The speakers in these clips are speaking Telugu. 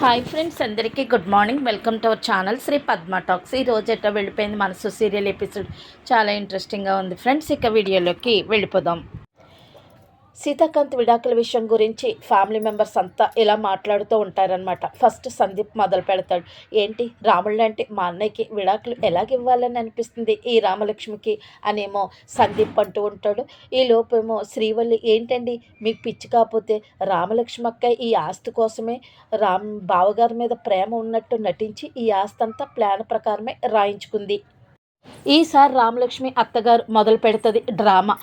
హాయ్ ఫ్రెండ్స్ అందరికీ good morning welcome to our channel Sri Padma talks ఈ రోజు ఎట్లా వెళ్ళిపోయింది మనసు? సీరియల్ ఎపిసోడ్ చాలా ఇంట్రెస్టింగ్గా ఉంది. ఫ్రెండ్స్ ఇక వీడియోలోకి వెళ్ళిపోదాం. సీతాకాంత్ విడాకుల విషయం గురించి ఫ్యామిలీ మెంబర్స్ అంతా ఇలా మాట్లాడుతూ ఉంటారనమాట ఫస్ట్ సందీప్ మొదలు పెడతాడు. ఏంటి? రాముళ్ళు అంటే మా అన్నయ్యకి విడాకులు ఎలాగివ్వాలని అనిపిస్తుంది ఈ రామలక్ష్మికి? అనేమో సందీప్ అంటూ ఉంటాడు. ఈ లోపేమో శ్రీవల్లి ఏంటండి? మీకు పిచ్చి కాకపోతే రామలక్ష్మి అక్క ఈ ఆస్తి కోసమే రామ్ బావగారి మీద ప్రేమ ఉన్నట్టు నటించి ఈ ఆస్తి అంతా ప్లాన్ ప్రకారమే రాయించుకుంది. ఈసారి రామలక్ష్మి అత్తగారు మొదలు పెడుతుంది డ్రామా.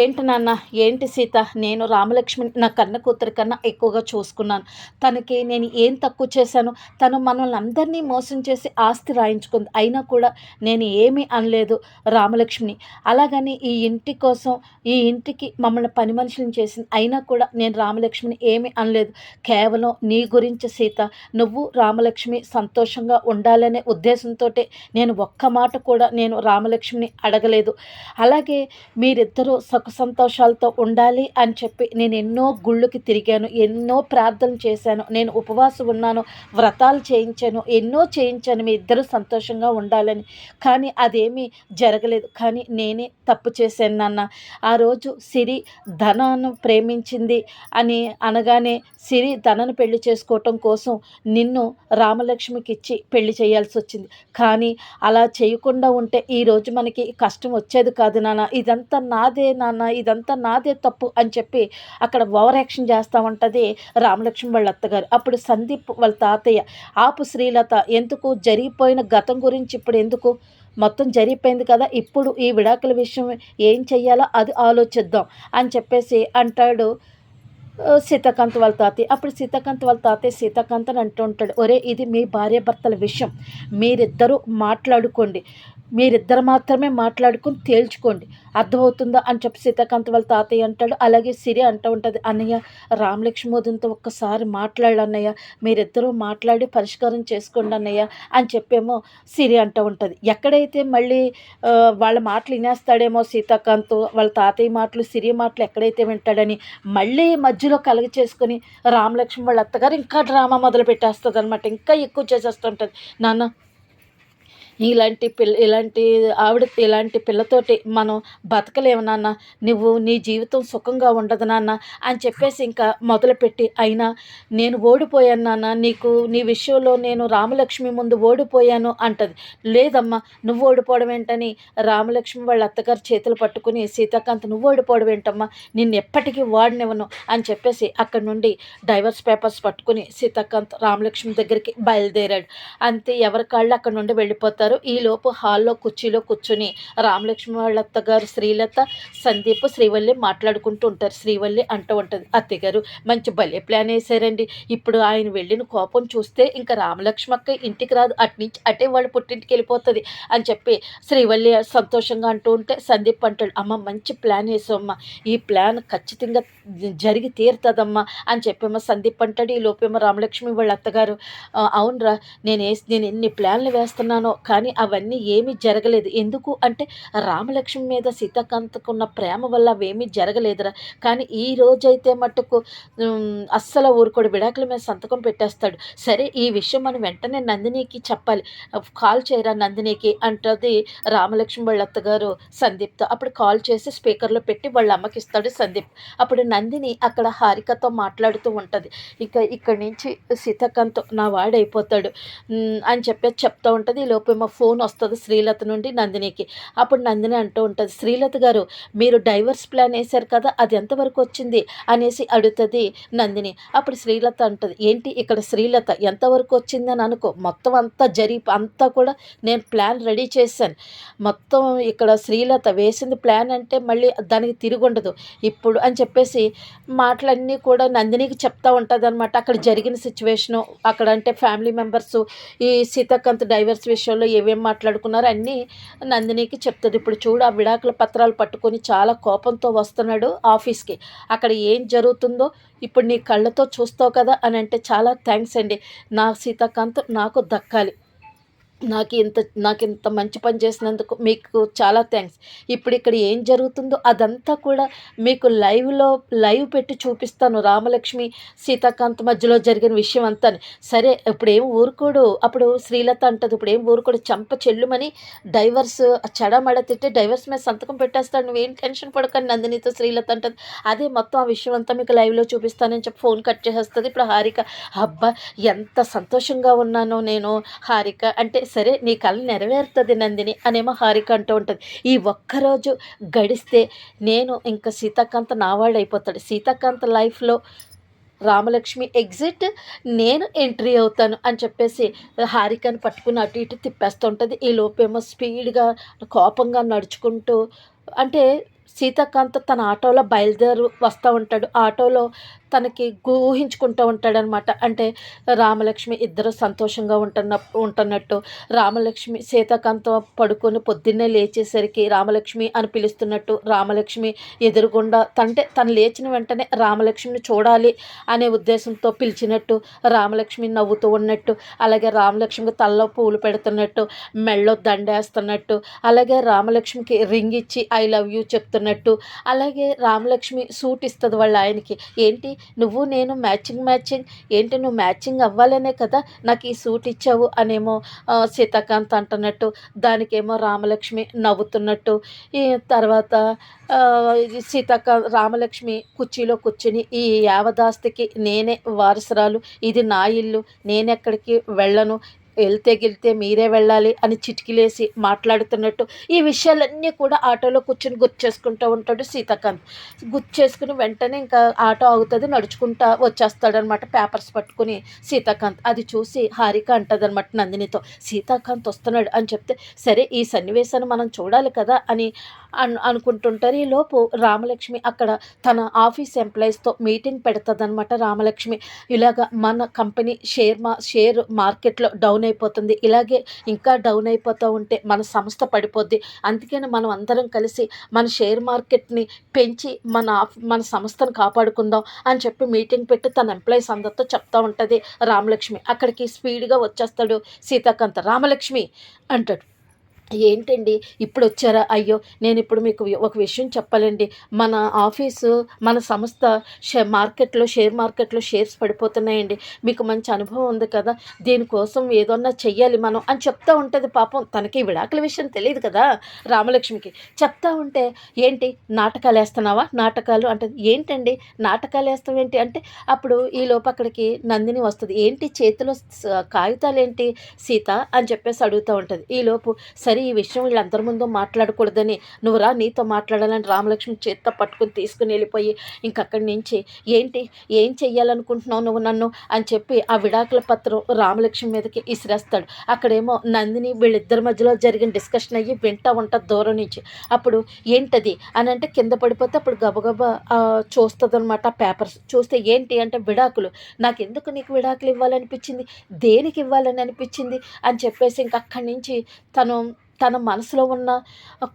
ఏంటి నాన్న ఏంటి సీత? నేను రామలక్ష్మి నా కన్న కూతురి కన్నా ఎక్కువగా చూసుకున్నాను. తనకి నేను ఏం తక్కువ చేశాను? తను మనల్ని అందరినీ మోసం చేసి ఆస్తి రాయించుకుంది. అయినా కూడా నేను ఏమీ అనలేదు రామలక్ష్మిని. అలాగని ఈ ఇంటి కోసం ఈ ఇంటికి మమ్మల్ని పని మనుషులను చేసింది. అయినా కూడా నేను రామలక్ష్మిని ఏమీ అనలేదు. కేవలం నీ గురించి సీత నువ్వు రామలక్ష్మి సంతోషంగా ఉండాలనే ఉద్దేశంతో నేను ఒక్క మాట కూడా నేను నేను రామలక్ష్మిని అడగలేదు. అలాగే మీరిద్దరూ సుఖ సంతోషాలతో ఉండాలి అని చెప్పి నేను ఎన్నో గుళ్ళకి తిరిగాను ఎన్నో ప్రార్థనలు చేశాను నేను ఉపవాసం ఉన్నాను వ్రతాలు చేయించాను ఎన్నో చేయించాను మీ ఇద్దరు సంతోషంగా ఉండాలని. కానీ అదేమీ జరగలేదు. కానీ నేనే తప్పు చేశాను నాన్న. ఆ రోజు సిరి ధనాన్ని ప్రేమించింది అని అనగానే సిరి ధనను పెళ్ళి చేసుకోవటం కోసం నిన్ను రామలక్ష్మికి ఇచ్చి పెళ్ళి చేయాల్సి వచ్చింది కానీ అలా చేయకుండా ఉంటే ఈరోజు మనకి కష్టం వచ్చేది కాదు నాన్న. ఇదంతా నాదే నాన్న ఇదంతా నాదే తప్పు అని చెప్పి అక్కడ ఓవర్ యాక్షన్ చేస్తూ ఉంటుంది రామలక్ష్మి వాళ్ళ అత్తగారు. అప్పుడు సందీప్ వాళ్ళ తాతయ్య ఆపు శ్రీలత ఎందుకు జరిగిపోయిన గతం గురించి ఇప్పుడు ఎందుకు? మొత్తం జరిగిపోయింది కదా ఇప్పుడు ఈ విడాకుల విషయం ఏం చెయ్యాలో అది ఆలోచిద్దాం అని చెప్పేసి అంటాడు సీతాకాంత్ వాళ్ళ తాతయ్య. అప్పుడు సీతాకాంత్ వాళ్ళ తాతయ్య సీతాకాంత్ అని అంటూ ఉంటాడు ఒరే ఇది మీ భార్యాభర్తల విషయం. మీరిద్దరూ మాట్లాడుకోండి. మీరిద్దరు మాత్రమే మాట్లాడుకుని తేల్చుకోండి. అర్థమవుతుందా? అని చెప్పి సీతాకాంత్ వాళ్ళ తాతయ్య అంటాడు. అలాగే సిరి అంటూ ఉంటుంది అన్నయ్య రామలక్ష్మోదంతో ఒక్కసారి మాట్లాడు అన్నయ్య. మీరిద్దరూ మాట్లాడి పరిష్కారం చేసుకోండి అన్నయ్య అని చెప్పేమో సిరి అంటూ ఉంటుంది. ఎక్కడైతే మళ్ళీ వాళ్ళ మాటలు వినేస్తాడేమో సీతాకాంత్ వాళ్ళ తాతయ్య మాటలు సిరి మాటలు ఎక్కడైతే వింటాడని మళ్ళీ మధ్యలో కలగ చేసుకొని రామలక్ష్మి వాళ్ళ అత్తగారు ఇంకా డ్రామా మొదలు పెట్టేస్తుంది అనమాట ఇంకా ఎక్కువ చేసేస్తుంటుంది. నాన్న ఇలాంటి పిల్ల ఇలాంటి ఆవిడ ఇలాంటి పిల్లతోటి మనం బతకలేము నాన్న. నువ్వు నీ జీవితం సుఖంగా ఉండదు నాన్న అని చెప్పేసి ఇంకా మొదలుపెట్టి అయినా నేను ఓడిపోయాను నాన్న. నీకు నీ విషయంలో నేను రామలక్ష్మి ముందు ఓడిపోయాను అంటది. లేదమ్మా నువ్వు ఓడిపోవడం ఏంటని రామలక్ష్మి వాళ్ళ అత్తగారు చేతులు పట్టుకుని సీతాకాంత్ నువ్వు ఓడిపోవడం ఏంటమ్మా? నిన్ను ఎప్పటికీ వాడినివ్వను అని చెప్పేసి అక్కడి నుండి డైవర్స్ పేపర్స్ పట్టుకుని సీతాకాంత్ రామలక్ష్మి దగ్గరికి బయలుదేరాడు. అంతే ఎవరి కాళ్ళు అక్కడ నుండి వెళ్ళిపోతారు ఈ ఈలోపు హాల్లో కుర్చీలో కూర్చుని రామలక్ష్మి వాళ్ళ అత్తగారు శ్రీలత సందీప్ శ్రీవల్లి మాట్లాడుకుంటూ ఉంటారు. శ్రీవల్లి అంటూ ఉంటుంది అత్తగారు మంచి భలే ప్లాన్ వేశారండి. ఇప్పుడు ఆయన వెళ్ళిన కోపం చూస్తే ఇంకా రామలక్ష్మి అక్క ఇంటికి రాదు. అట్నుంచి అటే వాళ్ళు పుట్టింటికి వెళ్ళిపోతుంది అని చెప్పి శ్రీవల్లి సంతోషంగా అంటూ ఉంటే సందీప్ అంటాడు అమ్మ మంచి ప్లాన్ వేసామ్మా ఈ ప్లాన్ ఖచ్చితంగా జరిగి తీరుతుందమ్మా అని చెప్పేమో సందీప్ అంటాడు. ఈ లోపేమో రామలక్ష్మి వాళ్ళ అత్తగారు అవునరా నేను నేను ఎన్ని ప్లాన్లు వేస్తున్నానో కానీ అవన్నీ ఏమీ జరగలేదు. ఎందుకు? అంటే రామలక్ష్మి మీద సీతాకాంత్కున్న ప్రేమ వల్ల అవేమీ జరగలేదురా. కానీ ఈ రోజైతే మట్టుకు అస్సలు ఊరుకోడు. విడాకుల మీద సంతకం పెట్టేస్తాడు. సరే ఈ విషయం మనం వెంటనే నందినికి చెప్పాలి. కాల్ చేయరా నందినికి? అంటది రామలక్ష్మి వాళ్ళ అత్తగారు సందీప్తో. అప్పుడు కాల్ చేసి స్పీకర్లో పెట్టి వాళ్ళ అమ్మకి ఇస్తాడు సందీప్. అప్పుడు నందిని అక్కడ హారికతో మాట్లాడుతూ ఉంటుంది. ఇక ఇక్కడి నుంచి సీతాకాంత్ నా వాడైపోతాడు అని చెప్పేసి చెప్తూ ఉంటుంది. ఈ లోపేమో ఫోన్ వస్తుంది శ్రీలత నుండి నందినికి. అప్పుడు నందిని అంటూ ఉంటుంది శ్రీలత గారు మీరు డైవర్స్ ప్లాన్ వేశారు కదా అది ఎంతవరకు వచ్చింది? అనేసి అడుగుతుంది నందిని. అప్పుడు శ్రీలత అంటుంది ఏంటి ఇక్కడ శ్రీలత ఎంతవరకు వచ్చిందని అనుకో మొత్తం అంతా జరి అంతా కూడా నేను ప్లాన్ రెడీ చేశాను. మొత్తం ఇక్కడ శ్రీలత వేసింది ప్లాన్ అంటే మళ్ళీ దానికి తిరిగి ఉండదు. ఇప్పుడు అని చెప్పేసి మాటలన్నీ కూడా నందినికి చెప్తా ఉంటుంది అనమాట అక్కడ జరిగిన సిచ్యువేషను అక్కడ అంటే ఫ్యామిలీ మెంబర్స్ ఈ సీతాకాంత్ డైవర్స్ విషయంలో ఏమేం మాట్లాడుకున్నారో అన్నీ నందినికి చెప్తుంది. ఇప్పుడు చూడు ఆ విడాకుల పత్రాలు పట్టుకొని చాలా కోపంతో వస్తున్నాడు ఆఫీస్కి. అక్కడ ఏం జరుగుతుందో ఇప్పుడు నీ కళ్ళతో చూస్తావు కదా అని అంటే చాలా థ్యాంక్స్ అండి. నా సీతాకాంత్ నాకు దక్కాలి. నాకు ఇంత నాకు ఇంత మంచి పని చేసినందుకు మీకు చాలా థ్యాంక్స్. ఇప్పుడు ఇక్కడ ఏం జరుగుతుందో అదంతా కూడా మీకు లైవ్లో లైవ్ పెట్టి చూపిస్తాను రామలక్ష్మి సీతాకాంత్ మధ్యలో జరిగిన విషయం అంతా. సరే ఇప్పుడు ఏం ఊరుకోడు. అప్పుడు శ్రీలత అంటది ఇప్పుడు ఏం ఊరుకోడు? చంప చెల్లుమని డైవర్స్ చెడమడ తిట్టి డైవర్స్ మీద సంతకం పెట్టేస్తాడు. నువ్వేం టెన్షన్ పడకండి నందినితో శ్రీలత అంటది. అదే మొత్తం ఆ విషయం అంతా మీకు లైవ్లో చూపిస్తానని చెప్పి ఫోన్ కట్ చేసేస్తుంది. ఇప్పుడు హారిక అబ్బా ఎంత సంతోషంగా ఉన్నానో నేను హారిక. అంటే సరే నీ కళ నెరవేరుతుంది నందిని అనేమో హారిక అంటూ ఉంటుంది. ఈ ఒక్కరోజు గడిస్తే నేను ఇంకా సీతాకాంత నావాళ్ళు అయిపోతాడు. సీతాకాంత లైఫ్లో రామలక్ష్మి ఎగ్జిట్ నేను ఎంట్రీ అవుతాను అని చెప్పేసి హారికను పట్టుకుని అటు ఇటు తిప్పేస్తుంటుంది ఈ లోపేమో స్పీడ్గా కోపంగా నడుచుకుంటూ అంటే సీతాకాంత్ తన ఆటోలో బయలుదేరు వస్తూ ఉంటాడు. ఆటోలో తనకి ఊహించుకుంటూ ఉంటాడనమాట. అంటే రామలక్ష్మి ఇద్దరు సంతోషంగా ఉంటున్న ఉంటున్నట్టు. రామలక్ష్మి సీతాకాంత్ పడుకొని పొద్దున్నే లేచేసరికి రామలక్ష్మి అని పిలుస్తున్నట్టు రామలక్ష్మి ఎదురుగుండా తంటే తను లేచిన వెంటనే రామలక్ష్మిని చూడాలి అనే ఉద్దేశంతో పిలిచినట్టు రామలక్ష్మి నవ్వుతూ ఉన్నట్టు. అలాగే రామలక్ష్మికి తల్లో పూలు పెడుతున్నట్టు మెళ్ళో దండేస్తున్నట్టు. అలాగే రామలక్ష్మికి రింగ్ ఇచ్చి ఐ లవ్ యూ చెప్తున్నట్టు. అలాగే రామలక్ష్మి సూట్ ఇస్తుంది వాళ్ళ ఆయనకి. ఏంటి? నువ్వు నేను మ్యాచింగ్ మ్యాచింగ్. ఏంటి నువ్వు మ్యాచింగ్ అవ్వాలనే కదా నాకు ఈ సూట్ ఇచ్చావు అనేమో సీతాకాంత్ అంటున్నట్టు దానికేమో రామలక్ష్మి నవ్వుతున్నట్టు. ఈ తర్వాత సీతాకాంత్ రామలక్ష్మి కుర్చీలో కూర్చుని ఈ యావదాస్తికి నేనే వారసురాలు ఇది నా ఇల్లు నేనెక్కడికి వెళ్ళను వెళ్తే గెలితే మీరే వెళ్ళాలి అని చిటికిలేసి మాట్లాడుతున్నట్టు ఈ విషయాలన్నీ కూడా ఆటోలో కూర్చొని గుర్తు చేసుకుంటూ ఉంటాడు సీతాకాంత్. గుర్తు చేసుకుని వెంటనే ఇంకా ఆటో ఆగుతుంది నడుచుకుంటా వచ్చేస్తాడనమాట పేపర్స్ పట్టుకుని సీతాకాంత్. అది చూసి హారిక అంటదనమాట నందినితో సీతాకాంత్ వస్తున్నాడు అని చెప్తే సరే ఈ సన్నివేశాన్ని మనం చూడాలి కదా అని అను అనుకుంటుంటారు. ఈ లోపు రామలక్ష్మి అక్కడ తన ఆఫీస్ ఎంప్లాయీస్తో మీటింగ్ పెడుతుందనమాట రామలక్ష్మి. ఇలాగ మన కంపెనీ షేర్ మా షేర్ మార్కెట్లో డౌన్ డౌన్ అయిపోతుంది ఇలాగే ఇంకా డౌన్ అయిపోతూ ఉంటే మన సంస్థ పడిపోద్ది. అందుకని మనం అందరం కలిసి మన షేర్ మార్కెట్ని పెంచి మన మన సంస్థను కాపాడుకుందాం అని చెప్పి మీటింగ్ పెట్టి తన ఎంప్లాయీస్ అందరితో చెప్తా ఉంటుంది రామలక్ష్మి. అక్కడికి స్పీడ్గా వచ్చేస్తాడు సీతాకాంత. రామలక్ష్మి అంటాడు. ఏంటండి? ఇప్పుడు వచ్చారా? అయ్యో నేను ఇప్పుడు మీకు ఒక విషయం చెప్పాలండి. మన ఆఫీసు మన సంస్థ షే మార్కెట్లో షేర్ మార్కెట్లో షేర్స్ పడిపోతున్నాయండి. మీకు మంచి అనుభవం ఉంది కదా? దీనికోసం ఏదన్నా చెయ్యాలి మనం అని చెప్తా ఉంటుంది పాపం. తనకి విడాకుల విషయం తెలియదు కదా రామలక్ష్మికి. చెప్తా ఉంటే ఏంటి? నాటకాలు వేస్తున్నావా? నాటకాలు అంటే ఏంటండి? నాటకాలు వేస్తావేంటి అంటే అప్పుడు ఈ లోపు అక్కడికి నందిని వస్తుంది. ఏంటి? చేతిలో కాగితాలు ఏంటి సీత అని చెప్పేసి అడుగుతూ ఉంటుంది. ఈలోపు సరే సరే ఈ విషయం వీళ్ళందరి ముందు మాట్లాడకూడదని. నువ్వు రా నీతో మాట్లాడాలని రామలక్ష్మి చేత్తో పట్టుకుని తీసుకుని వెళ్ళిపోయి ఇంకక్కడి నుంచి ఏంటి ఏం చెయ్యాలనుకుంటున్నావు నువ్వు నన్ను? అని చెప్పి ఆ విడాకుల పత్రం రామలక్ష్మి మీదకి ఇసిరేస్తాడు. అక్కడేమో నందిని వీళ్ళిద్దరి మధ్యలో జరిగిన డిస్కషన్ అయ్యి వింటా ఉంటుంది దూరం నుంచి. అప్పుడు ఏంటది? అని అంటే కింద పడిపోతే అప్పుడు గబగబా చూస్తుంది అనమాట పేపర్స్. చూస్తే ఏంటి అంటే విడాకులు. నాకు ఎందుకు నీకు విడాకులు ఇవ్వాలనిపించింది? దేనికి ఇవ్వాలని అనిపించింది? అని చెప్పేసి ఇంక అక్కడి నుంచి తను తన మనసులో ఉన్న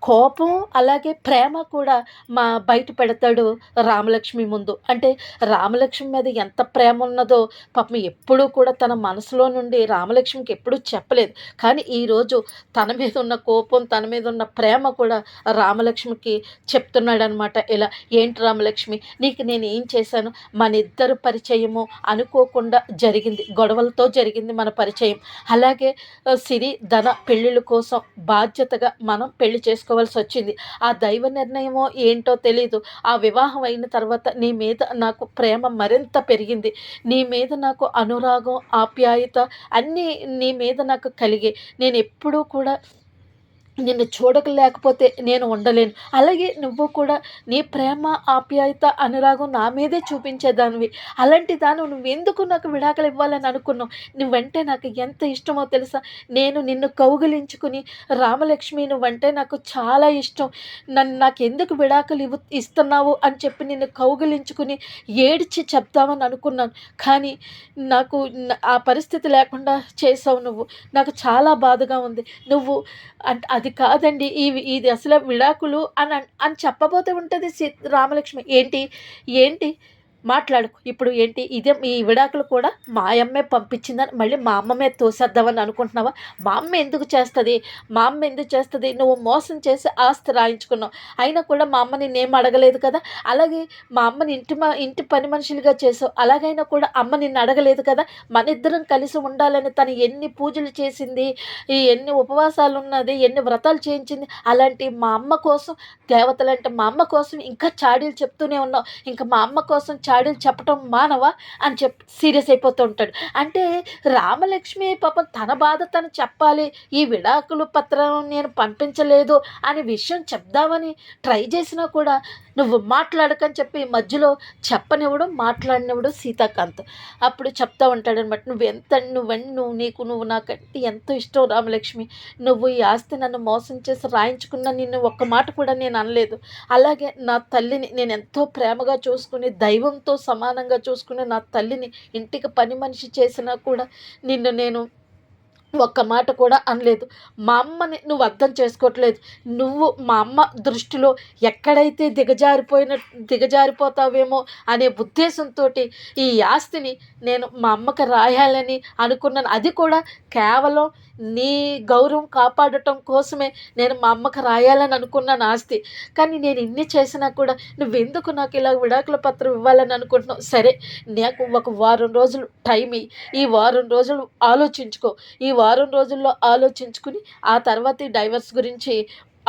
కోపం అలాగే ప్రేమ కూడా మా బయట పెడతాడు రామలక్ష్మి ముందు. అంటే రామలక్ష్మి మీద ఎంత ప్రేమ ఉన్నదో పాపం ఎప్పుడూ కూడా తన మనసులో నుండి రామలక్ష్మికి ఎప్పుడూ చెప్పలేదు. కానీ ఈరోజు తన మీద ఉన్న కోపం తన మీద ఉన్న ప్రేమ కూడా రామలక్ష్మికి చెప్తున్నాడనమాట ఇలా ఏంటి రామలక్ష్మి నీకు నేను ఏం చేశాను? మన ఇద్దరు పరిచయము అనుకోకుండా జరిగింది గొడవలతో జరిగింది మన పరిచయం. అలాగే సిరి ధన పెళ్ళిళ్ళ కోసం బాధ్యతగా మనం పెళ్ళి చేసుకోవాల్సి వచ్చింది. ఆ దైవ నిర్ణయమో ఏంటో తెలీదు. ఆ వివాహం అయిన తర్వాత నీ మీద నాకు ప్రేమ మరింత పెరిగింది. నీ మీద నాకు అనురాగం ఆప్యాయత అన్నీ నీ మీద నాకు కలిగి నేను ఎప్పుడూ కూడా నిన్ను చూడకలేకపోతే నేను ఉండలేను. అలాగే నువ్వు కూడా నీ ప్రేమ ఆప్యాయత అనురాగం నా మీదే చూపించేదానివి. అలాంటి దాను నువ్వెందుకు నాకు విడాకులు ఇవ్వాలని అనుకున్నావు? నువ్వంటే నాకు ఎంత ఇష్టమో తెలుసా? నేను నిన్ను కౌగిలించుకుని రామలక్ష్మి నువ్వంటే నాకు చాలా ఇష్టం. నన్ను నాకు ఎందుకు విడాకులు ఇవ్వు ఇస్తున్నావు అని చెప్పి నిన్ను కౌగిలించుకుని ఏడ్చి చెప్తామని అనుకున్నాను. కానీ నాకు ఆ పరిస్థితి లేకుండా చేసావు నువ్వు. నాకు చాలా బాధగా ఉంది. నువ్వు అంటే అది అది కాదండి. ఈ ఇది అసలు విడాకులు అని అని చెప్పబోతే ఉంటుంది రామలక్ష్మి. ఏంటి? ఏంటి? మాట్లాడుకో. ఇప్పుడు ఏంటి? ఇదే ఈ విడాకులు కూడా మా అమ్మే పంపించిందని మళ్ళీ మా అమ్మమే తోసేద్దామని అనుకుంటున్నావా? మా అమ్మ ఎందుకు చేస్తుంది? మా అమ్మ ఎందుకు చేస్తుంది? నువ్వు మోసం చేసి ఆస్తి రాయించుకున్నావు. అయినా కూడా మా అమ్మ నిన్నేం అడగలేదు కదా? అలాగే మా అమ్మని ఇంటి మా ఇంటి పని మనుషులుగా చేసావు. అలాగైనా కూడా అమ్మ నిన్ను అడగలేదు కదా? మన ఇద్దరం కలిసి ఉండాలని తను ఎన్ని పూజలు చేసింది ఈ ఎన్ని ఉపవాసాలు ఉన్నది ఎన్ని వ్రతాలు చేయించింది అలాంటి మా అమ్మ కోసం దేవతలంటే మా అమ్మ కోసం ఇంకా చాడీలు చెప్తూనే ఉన్నావు. ఇంకా మా అమ్మ కోసం చాడీలు చెప్పటం మానవా అని చెప్పి సీరియస్ అయిపోతూ ఉంటాడు. అంటే రామలక్ష్మి పాపం తన బాధ తను చెప్పాలి. ఈ విడాకులు పత్రం నేను పంపించలేదు అనే విషయం చెప్దామని ట్రై చేసినా కూడా నువ్వు మాట్లాడకని చెప్పి మధ్యలో చెప్పనివ్వడం మాట్లాడినవ్వడం సీతాకాంత్. అప్పుడు చెప్తా ఉంటాడనమాట నువ్వు ఎంత నువ్వని నువ్వు నీకు నువ్వు నాకంటే ఎంతో ఇష్టం రామలక్ష్మి. నువ్వు ఈ ఆస్తి నన్ను మోసం చేసి రాయించుకున్న నిన్ను ఒక్క మాట కూడా నేను అనలేదు. అలాగే నా తల్లిని నేను ఎంతో ప్రేమగా చూసుకుని దైవంతో సమానంగా చూసుకునే నా తల్లిని ఇంటికి పని మనిషి చేసినా కూడా నిన్ను నేను ఒక్క మాట కూడా అనలేదు. మా అమ్మని నువ్వు అర్థం చేసుకోవట్లేదు. నువ్వు మా అమ్మ దృష్టిలో ఎక్కడైతే దిగజారిపోయిన దిగజారిపోతావేమో అనే ఉద్దేశంతో ఈ ఆస్తిని నేను మా అమ్మకి రాయాలని అనుకున్నాను. అది కూడా కేవలం నీ గౌరవం కాపాడటం కోసమే నేను మా అమ్మకి రాయాలని అనుకున్నాను ఆస్తి. కానీ నేను ఇన్ని చేసినా కూడా నువ్వెందుకు నాకు ఇలా విడాకుల పత్రం ఇవ్వాలని అనుకుంటున్నావు? సరే నాకు ఒక వారం రోజులు టైం ఈ వారం రోజులు ఆలోచించుకో. ఈ వారం రోజుల్లో ఆలోచించుకుని ఆ తర్వాత ఈ డైవర్స్ గురించి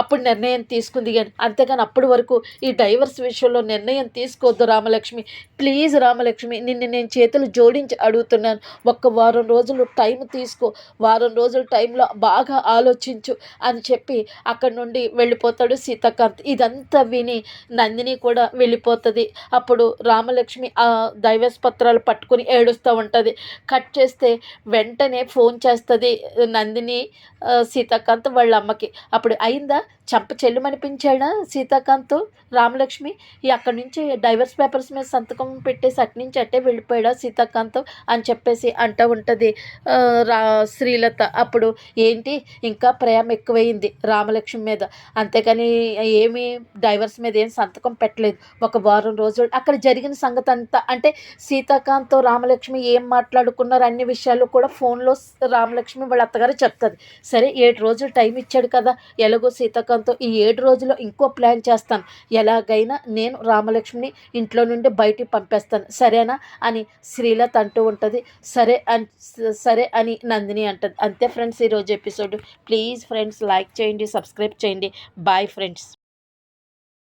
అప్పుడు నిర్ణయం తీసుకుంది కానీ అంతేగాని అప్పటి వరకు ఈ డైవర్స్ విషయంలో నిర్ణయం తీసుకోవద్దు రామలక్ష్మి. ప్లీజ్ రామలక్ష్మి నిన్ను నేను చేతులు జోడించి అడుగుతున్నాను. ఒక్క వారం రోజులు టైం తీసుకో. వారం రోజుల టైంలో బాగా ఆలోచించు అని చెప్పి అక్కడి నుండి వెళ్ళిపోతాడు సీతాకాంత్. ఇదంతా విని నందిని కూడా వెళ్ళిపోతుంది. అప్పుడు రామలక్ష్మి ఆ దైవస్ పత్రాలు పట్టుకుని ఏడుస్తూ ఉంటుంది. కట్ చేస్తే వెంటనే ఫోన్ చేస్తుంది నందిని సీతాకాంత్ వాళ్ళ అమ్మకి. అప్పుడు అయిందా? చంప చెల్లుమనిపించాడా సీతాకాంత్? రామలక్ష్మి అక్కడి నుంచి డైవర్స్ పేపర్స్ మీద సంతకం పెట్టేసి అటు నుంచి అట్టే వెళ్ళిపోయాడా సీతాకాంత్ అని చెప్పేసి అంటూ ఉంటుంది. రా శ్రీలత అప్పుడు ఏంటి? ఇంకా ప్రేమ ఎక్కువైంది రామలక్ష్మి మీద. అంతేకాని ఏమీ డైవర్స్ మీద ఏం సంతకం పెట్టలేదు. ఒక వారం రోజులు అక్కడ జరిగిన సంగతి అంతా అంటే సీతాకాంత్ రామలక్ష్మి ఏం మాట్లాడుకున్నారు అన్ని విషయాలు కూడా ఫోన్లో రామలక్ష్మి వాళ్ళ అత్తగారు చెప్తుంది. సరే ఏడు రోజులు టైం ఇచ్చాడు కదా ఎలాగో సంతకంతో ఈ ఏడు రోజుల్లో ఇంకో ప్లాన్ చేస్తాను. ఎలాగైనా నేను రామలక్ష్మిని ఇంట్లో నుండి బయటికి పంపేస్తాను. సరేనా? అని శ్రీలత అంటూ ఉంటుంది. సరే అని సరే అని నందిని అంటుంది. అంతే ఫ్రెండ్స్ ఈరోజు ఎపిసోడ్. ప్లీజ్ ఫ్రెండ్స్ లైక్ చేయండి సబ్స్క్రైబ్ చేయండి. Bye friends.